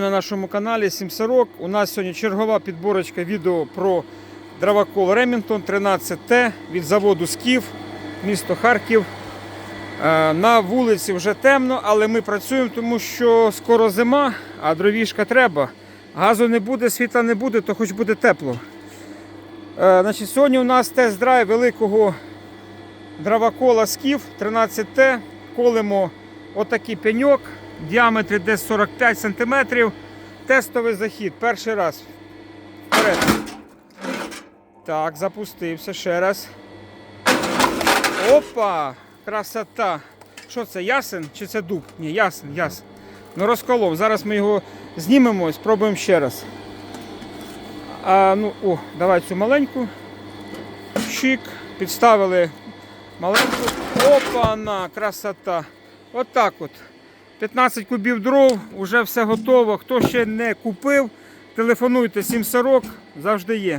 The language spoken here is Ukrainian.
На нашому каналі Сімсорок. У нас сьогодні чергова підборочка відео про дровокол Ремінтон 13Т від заводу Скіф, місто Харків. Е, На вулиці вже темно, але ми працюємо, тому що скоро зима, а дровішка треба. Газу не буде, світла не буде, то хоч буде тепло. Е, Значить, сьогодні у нас тест-драйв великого дровокола Скіф 13Т. Колемо отакий пеньок в діаметрі десь 45 см. Тестовий захід. Перший раз. Вперед. Так, запустився ще раз. Опа! Красота! Що це, ясен чи це дуб? Ні, ясен, ясен. Ну розколов. Зараз ми його знімемо і спробуємо ще раз. А, ну, о, давай цю маленьку. Чик. Підставили маленьку. Опа-на, красота. Отак от. 15 кубів дров, вже все готово. Хто ще не купив, телефонуйте 740, завжди є.